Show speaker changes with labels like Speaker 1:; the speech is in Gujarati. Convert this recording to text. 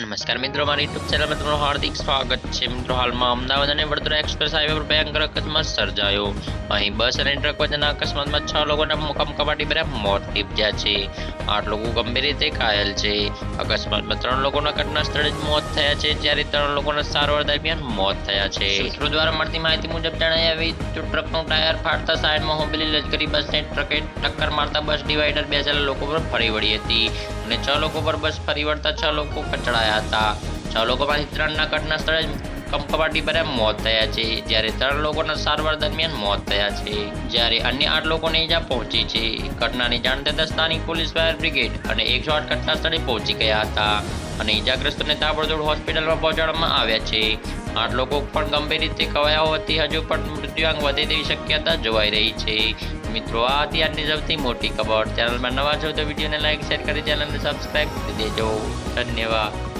Speaker 1: નમસ્કાર મિત્રો, મારી યુટ્યુબ ચેનલમાં તમારું હાર્દિક સ્વાગત છે. મિત્રો, હાલમાં અમદાવાદ અને વડોદરા એક્સપ્રેસ હાઈવે પર ભયંકર અકસ્માત સર્જાયો. અહીં બસ અને ટ્રક વચ્ચેના અકસ્માતમાં છ લોકોના મુકામ કપાટી ભર્યા મોત નીપજ્યા છે. આઠ લોકો ગંભીર રીતે ઘાયલ છે. અકસ્માતમાં ત્રણ લોકોના ઘટના સ્થળે જ મોત થયા છે, જ્યારે ત્રણ લોકોના સારવાર દરમિયાન મોત થયા છે. સૂત્રો દ્વારા મળતી માહિતી મુજબ જણાવ્યા આવી, તો ટ્રકનું ટાયર ફાટતા સાઈડમાં હોબેલી લશ્કરી બસને ટ્રકે ટક્કર મારતા બસ ડિવાઈડર બેસેલા લોકો પર ફરી વળી હતી અને છ લોકો પર બસ ફરી વળતા છ લોકો કચડાયા હતા. છ લોકોમાંથી ત્રણના ઘટના સ્થળે જ કંપકપાટી ભર્યા મોત થયા છે. જ્યારે ત્રણ લોકોના સારવાર દરમિયાન મોત થયા છે. જ્યારે અન્ય આઠ લોકોને ઈજા પહોંચી છે. ઘટનાની જાણ થતાં સ્થાનિક પોલીસ, ફાયર બ્રિગેડ અને એકસો આઠ ઘટના સ્થળે પહોંચી ગયા હતા અને ઈજાગ્રસ્તોને તાબડતોડ હોસ્પિટલમાં પહોંચાડવામાં આવ્યા છે. આઠ લોકો પણ ગંભીર રીતે કવાયા હોવાથી હજુ પણ મૃત્યુઆંક વધે તેવી શક્યતા જોવાઈ રહી છે. મિત્રો, આ હતી આજની સૌથી મોટી ખબર. ચેનલમાં નવા છો તો વિડીયોને લાઇક શેર કરી, ચેનલને સબસ્ક્રાઈબ કરી દેજો. ધન્યવાદ.